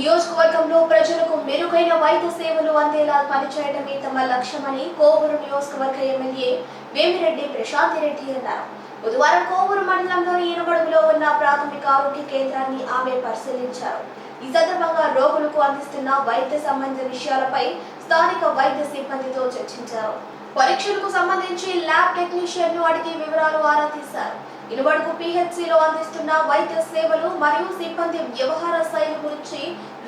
నియోజకవర్గంలో ప్రజలకు మెరుగైన వైద్య సేవలు అందేలా పనిచేయడమే తమ లక్ష్యమని కోవూరు నియోజకవర్గ ఎమ్మెల్యే వేమిరెడ్డి ప్రశాంతి రెడ్డి అన్నారు. బుధవారం కోవూరు మండలంలోని ఇనుమడుగులో ఉన్న ప్రాథమిక ఆరోగ్య కేంద్రాన్ని ఆమె పరిశీలించారు. ఈ సందర్భంగా రోగులకు అందిస్తున్న వైద్య సంబంధ విషయాలపై స్థానిక వైద్య సిబ్బందితో చర్చించారు. పరీక్షలకు సంబంధించి ల్యాబ్ టెక్నీషియన్ అడిగి వివరాలు ఆరా తీశారు. ఇనుబడుకు పిహెచ్సిలో అందిస్తున్న వైద్య సేవలు మరియు సిబ్బంది వ్యవహార శైలి గురించి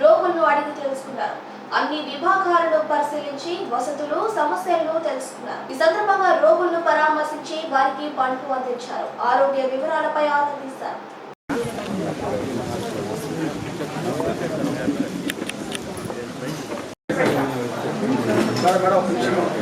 రోగులను అడిగి తెలుసుకున్నారు. అన్ని విభాగాలను పరిశీలించి వసతులు సమస్యలను తెలుసుకున్నారు. ఈ సందర్భంగా రోగులను పరామర్శించి వారికి పండ్లు అందించారు. ఆరోగ్య వివరాలపై ఆరా తీశారు. మేడం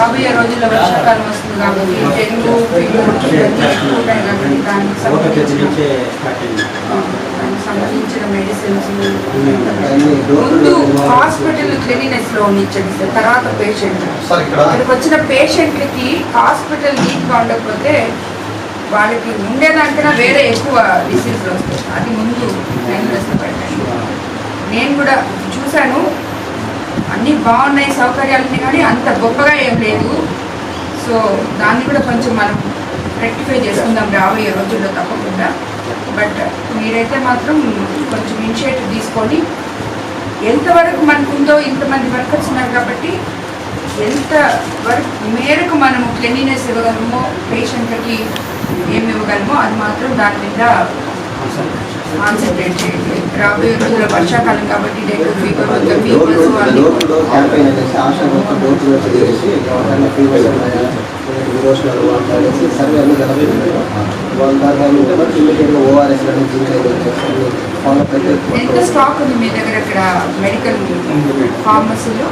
రాబోయే రోజుల్లో వర్షాకాలం వస్తుంది కాబట్టి డెంగ్యూ ఫీవర్ ఉంటాయి కాబట్టి దానికి సంబంధించిన దానికి సంబంధించిన మెడిసిన్స్ ముందు హాస్పిటల్ క్లీనినెస్లో ఉండించండి సార్ తర్వాత పేషెంట్ సార్ ఇక్కడ ఇక్కడికి వచ్చిన పేషెంట్లకి హాస్పిటల్ నీట్గా ఉండకపోతే వాళ్ళకి ఉండేదానికన్నా వేరే ఎక్కువ డిసీజ్లు వస్తాయి అది ముందు నేను నేను కూడా చూశాను అన్నీ బాగున్నాయి సౌకర్యాలని కానీ అంత గొప్పగా ఏం లేదు. సో దాన్ని కూడా కొంచెం మనం రెక్టిఫై చేసుకుందాం రాబోయే రోజుల్లో తప్పకుండా. బట్ మీరైతే మాత్రం కొంచెం ఇనిషియేటివ్ తీసుకొని ఎంతవరకు మనకు ఉందో ఇంతమంది వర్కర్స్ ఉన్నారు కాబట్టి ఎంత వరకు మేరకు మనము క్లెన్లీనెస్ ఇవ్వగలమో పేషెంట్లకి ఏమి ఇవ్వగలమో అది మాత్రం దాని మీద కాన్సన్ట్రేట్ చేయండి రాబోయే రోజుల్లో వర్షాకాలం కాబట్టి డెంగ్యూ ఫీవర్ వద్ద ఫీవర్స్ వాళ్ళు ఎంత స్టాక్ ఉంది మీ దగ్గర ఇక్కడ మెడికల్ ఫార్మసీలో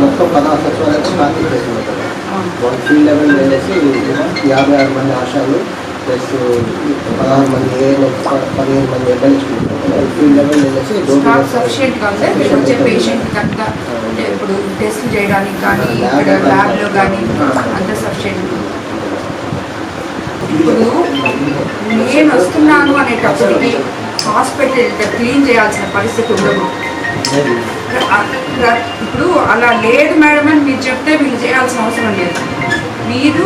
మొత్తం పదహారు సచివాలయాలు స్టాక్ చేసి ఫీల్డ్ లెవెల్ యాభై ఆరు మంది ఆశాలు ప్లస్ పదహారు మంది పదిహేను మంది ఫీల్డ్ లెవెల్ వెళ్ళేసి సఫిషియెంట్గా మీరు వచ్చే పేషెంట్ అంటే ఇప్పుడు టెస్ట్ చేయడానికి కానీ ఇక్కడ ల్యాబ్లో కానీ అంత సఫిషియెంట్ ఇప్పుడు నేను వస్తున్నాను అనేటప్పటికి హాస్పిటల్ క్లీన్ చేయాల్సిన పరిస్థితి ఉండదు. ఇప్పుడు అలా లేదు మేడం అని మీరు చెప్తే మీరు చేయాల్సిన అవసరం లేదు. మీరు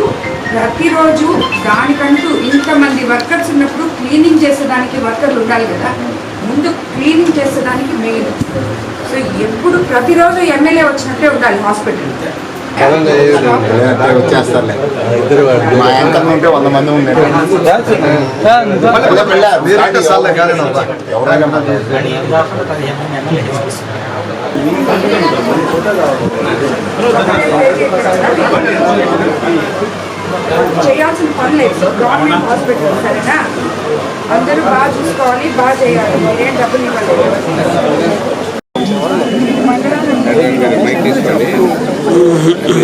ప్రతిరోజు దానికంటూ ఇంతమంది వర్కర్స్ ఉన్నప్పుడు క్లీనింగ్ చేసేదానికి వర్కర్లు ఉండాలి కదా. ముందు క్లీనింగ్ చేసేదానికి మెయిన్. సో ఎప్పుడు ప్రతిరోజు ఎమ్మెల్యే వచ్చినట్టే ఉండాలి హాస్పిటల్. వంద మంది ఉన్నారు ఎవరైనా చేయాల్సిన గవర్నమెంట్ హాస్పిటల్ సరేనా? అందరూ బాగా చూసుకోవాలి బాగా చేయాలి. మీరేం డబ్బులు ఇవ్వలేదు.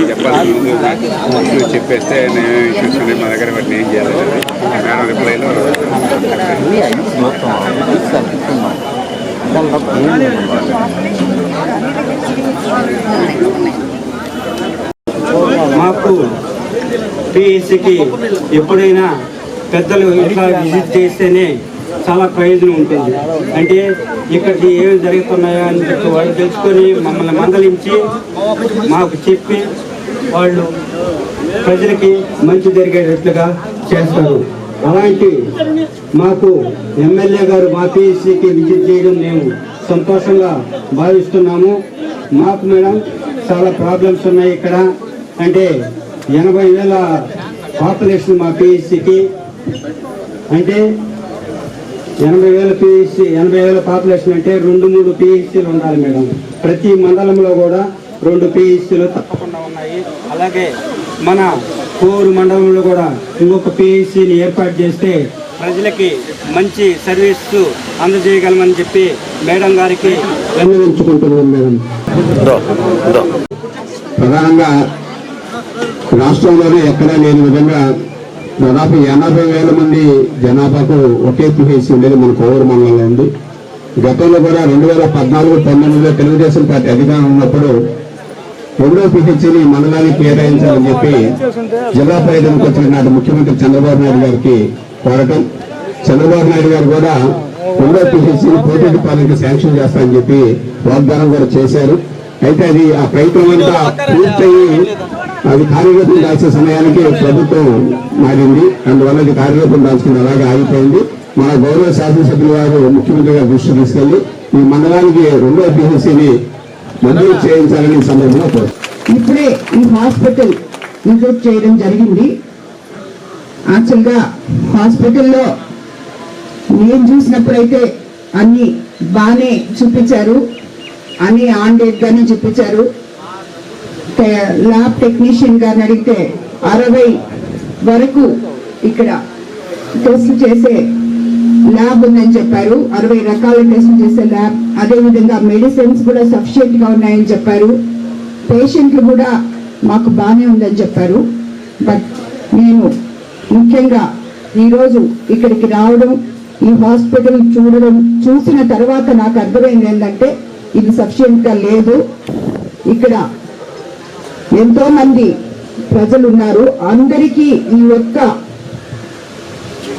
చెప్పాలి. చెప్పేస్తే నేను చూసుకుని మా దగ్గర వాటిని ఏం చేయాలి మేడం రిప్లైలో మాకు పిఎస్సికి ఎప్పుడైనా పెద్దలు ఇట్లా విజిట్ చేస్తేనే చాలా ప్రయోజనం ఉంటుంది. అంటే ఇక్కడ ఏమి జరుగుతున్నాయో అని చెప్పి వాళ్ళు తెలుసుకొని మమ్మల్ని మందలించి మాకు చెప్పి వాళ్ళు ప్రజలకి మంచి జరిగేటట్లుగా చేస్తారు. అలాంటి మాకు ఎమ్మెల్యే గారు మా పిఎస్సికి విజిట్ చేయడం మేము సంతోషంగా భావిస్తున్నాము. మాకు మేడం చాలా ప్రాబ్లమ్స్ ఉన్నాయి ఇక్కడ. అంటే ఎనభై వేల పాపులేషన్ మా పిహెచ్సికి అంటే ఎనభై వేల పిహెచ్సి ఎనభై వేల పాపులేషన్ అంటే రెండు మూడు పిహెచ్సీలు ఉండాలి మేడం. ప్రతి మండలంలో కూడా రెండు పిహెచ్సీలు తప్పకుండా ఉన్నాయి. అలాగే మన కోరు మండలంలో కూడా ఇంకొక పిహెచ్సిని ఏర్పాటు చేస్తే ప్రజలకి మంచి సర్వీస్ అందజేయగలమని చెప్పి మేడం గారికి విన్నవించుకుంటున్నాం మేడం ప్రధానంగా రాష్ట్రంలోనే ఎక్కడా లేని విధంగా దాదాపు ఎనభై వేల మంది జనాభాకు ఒకే పిహెచ్సి ఉండేది మన కోవూరు మండలంలో ఉంది. గతంలో కూడా రెండు వేల పద్నాలుగు పంతొమ్మిదిలో తెలుగుదేశం పార్టీ అధికారం ఉన్నప్పుడు రెండో పిహెచ్సిని మండలానికి కేటాయించాలని చెప్పి జిల్లా పర్యటనకు వచ్చిన నాటి ముఖ్యమంత్రి చంద్రబాబు నాయుడు గారికి కోరటం. చంద్రబాబు నాయుడు గారు కూడా రెండో పిహెచ్సిని పోటీ పాలనకి శాంక్షన్ చేస్తారని చెప్పి వాగ్దానం కూడా చేశారు. అయితే అది ఆ ప్రయత్నం అంతా పూర్తయి అది కార్యరూపం దాల్చిన సమయానికి ప్రభుత్వం మారింది. అందువల్ల అది కార్యరూపం దాల్చుకుంది అలాగే ఆగిపోయింది. మన గౌరవ శాసనసభ్యుల వారు ముఖ్యమంత్రి దృష్టి తీసుకెళ్ళి ఈ మండలానికి రెండో పిహెచ్సిని మంజూరు చేయించాలని సందర్భంగా ఇప్పుడే ఈ హాస్పిటల్ ఇంక్లూడ్ చేయడం జరిగింది. యాక్చువల్గా హాస్పిటల్లో నేను చూసినప్పుడైతే అన్ని బాగానే చూపించారు. అన్ని ఆన్ డేట్ గానే చూపించారు. ల్యాబ్ టెక్నీషియన్ గారిని అడిగితే అరవై వరకు ఇక్కడ టెస్ట్ చేసే ల్యాబ్ ఉందని చెప్పారు. అరవై రకాల టెస్ట్ చేసే ల్యాబ్ అదేవిధంగా మెడిసిన్స్ కూడా సఫిషియెంట్గా ఉన్నాయని చెప్పారు. పేషెంట్లు కూడా మాకు బాగానే ఉందని చెప్పారు. బట్ నేను ముఖ్యంగా ఈరోజు ఇక్కడికి రావడం ఈ హాస్పిటల్ చూడడం చూసిన తర్వాత నాకు అర్థమైంది ఏంటంటే ఇది సఫిషియెంట్గా లేదు. ఇక్కడ ఎంతో మంది ప్రజలు ఉన్నారు అందరికీ ఈ యొక్క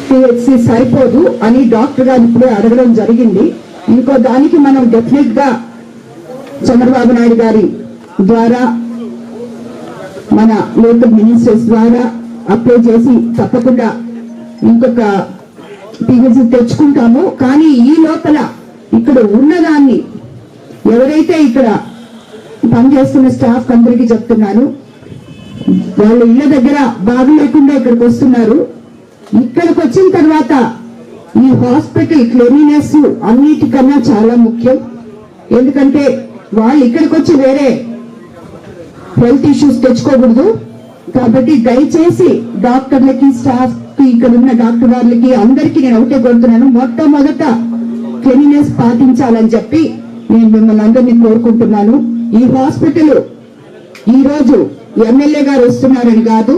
పిహెచ్సి సరిపోదు అని డాక్టర్ గారు ఇప్పుడే అడగడం జరిగింది. ఇంకో దానికి మనం డెఫినెట్గా చంద్రబాబు నాయుడు గారి ద్వారా మన లోకల్ మినిస్టర్స్ ద్వారా అప్లై చేసి తప్పకుండా ఇంకొక పిహెచ్సి తెచ్చుకుంటాము. కానీ ఈ లోపల ఇక్కడ ఉన్నదాన్ని ఎవరైతే ఇక్కడ పనిచేస్తున్న స్టాఫ్ అందరికీ చెప్తున్నాను. వాళ్ళ ఇళ్ళ దగ్గర బాగు లేకుండా ఇక్కడికి వస్తున్నారు. ఇక్కడికి వచ్చిన తర్వాత ఈ హాస్పిటల్ క్లెనినెస్ అన్నిటికన్నా చాలా ముఖ్యం. ఎందుకంటే వాళ్ళు ఇక్కడికి వచ్చి వేరే హెల్త్ ఇష్యూస్ తెచ్చుకోకూడదు. కాబట్టి దయచేసి డాక్టర్లకి స్టాఫ్ ఇక్కడ ఉన్న డాక్టర్ వాళ్ళకి అందరికీ నేను ఒకటే కోరుతున్నాను. మొట్టమొదట క్లెనినెస్ పాటించాలని చెప్పి నేను మిమ్మల్ని అందరినీ కోరుకుంటున్నాను. ఈ హాస్పిటల్ ఈ రోజు ఎమ్మెల్యే గారు వస్తున్నారని కాదు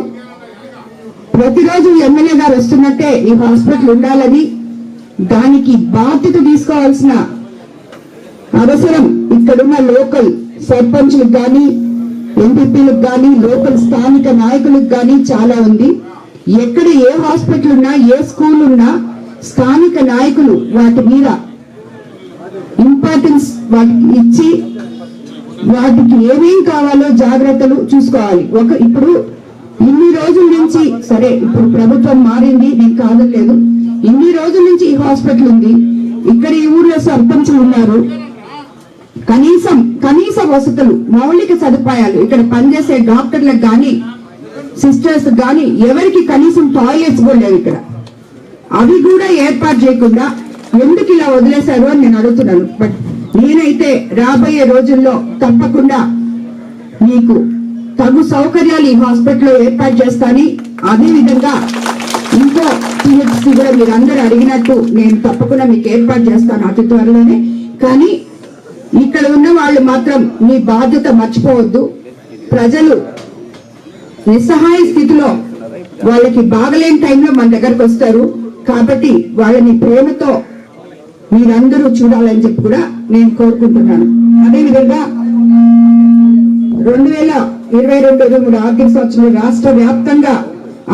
ప్రతిరోజు ఎమ్మెల్యే గారు వస్తున్నట్టే ఈ హాస్పిటల్ ఉండాలని దానికి బాధ్యత తీసుకోవాల్సిన అవసరం ఇక్కడున్న లోకల్ సర్పంచ్లకు కానీ ఎంపీపీలకు కానీ లోకల్ స్థానిక నాయకులకు కానీ చాలా ఉంది. ఎక్కడ ఏ హాస్పిటల్ ఉన్నా ఏ స్కూల్ ఉన్నా స్థానిక నాయకులు వాటి మీద ఇంపార్టెన్స్ వాటికి ఇచ్చి వాటికి ఏమేం కావాలో జాగ్రత్తలు చూసుకోవాలి. ఒక ఇప్పుడు ఇన్ని రోజుల నుంచి సరే ఇప్పుడు ప్రభుత్వం మారింది నేను కాదలేదు ఇన్ని రోజుల నుంచి ఈ హాస్పిటల్ ఉంది. ఇక్కడ ఈ ఊర్లో సర్పంచులు ఉన్నారు. కనీసం కనీస వసతులు మౌలిక సదుపాయాలు ఇక్కడ పనిచేసే డాక్టర్లకు కానీ సిస్టర్స్ కానీ ఎవరికి కనీసం టాయిలెట్స్ కూడా లేవు ఇక్కడ. అవి కూడా ఏర్పాటు చేయకుండా ఎందుకు ఇలా వదిలేశారు అని నేను అడుగుతున్నాను. బట్ నేనైతే రాబోయే రోజుల్లో తప్పకుండా మీకు తగు సౌకర్యాలు ఈ హాస్పిటల్లో ఏర్పాటు చేస్తాని అదే విధంగా ఇంకో పిహెచ్సి కూడా మీరు అందరూ అడిగినట్టు నేను తప్పకుండా మీకు ఏర్పాటు చేస్తాను అతి త్వరలోనే. కానీ ఇక్కడ ఉన్న వాళ్ళు మాత్రం మీ బాధ్యత మర్చిపోవద్దు. ప్రజలు నిస్సహాయ స్థితిలో వాళ్ళకి బాగలేని టైంలో మన దగ్గరకు వస్తారు. కాబట్టి వాళ్ళని ప్రేమతో మీరందరూ చూడాలని చెప్పి కూడా నేను కోరుకుంటున్నాను. అదేవిధంగా రెండు వేల ఇరవై రెండు ఇరవై మూడు ఆర్థిక సంవత్సరంలో రాష్ట్ర వ్యాప్తంగా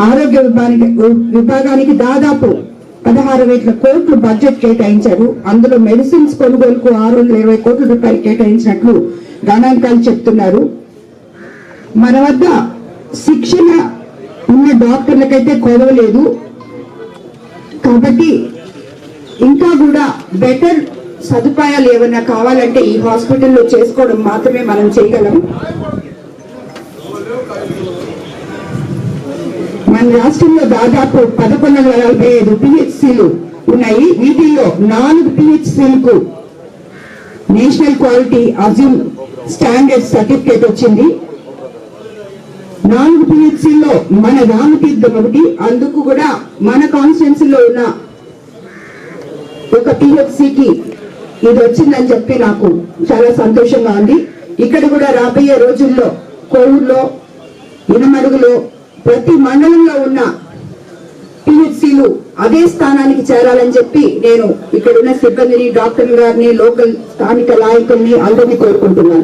ఆరోగ్య విభాగానికి విభాగానికి దాదాపు పదహారు వేల కోట్లు బడ్జెట్ కేటాయించారు. అందులో మెడిసిన్స్ కొనుగోలుకు ఆరు వందల ఇరవై కోట్ల రూపాయలు కేటాయించినట్లు గణాంకాలు చెప్తున్నారు. మన వద్ద శిక్షణ ఉన్న డాక్టర్లకైతే కొదవలేదు కాబట్టి ఇంకా కూడా బెటర్ సదుపాయాలు ఏమైనా కావాలంటే ఈ హాస్పిటల్లో చేసుకోవడం మాత్రమే మనం చేయగలం. మన మన రాష్ట్రంలో దాదాపు పదకొండు వందల నలభై ఐదు పిహెచ్సిలు ఉన్నాయి. వీటిల్లో నాలుగు పిహెచ్సిలకు national quality assurance standard certificate వచ్చింది. నాలుగు పిహెచ్సిల్లో మన రామతీర్థం ఒకటి అందుకు కూడా మన కాన్స్టిట్యున్సీలో ఉన్న ఒక టిఎఫ్సికి ఇది వచ్చిందని చెప్పి నాకు చాలా సంతోషంగా ఉంది. ఇక్కడ కూడా రాబోయే రోజుల్లో కోవూరులో ఇనమడుగులో ప్రతి మండలంలో ఉన్న పిహెచ్సిలు అదే స్థానానికి చేరాలని చెప్పి నేను ఇక్కడ ఉన్న సిబ్బందిని డాక్టర్ గారిని లోకల్ స్థానిక నాయకుల్ని అందరినీ కోరుకుంటున్నాను.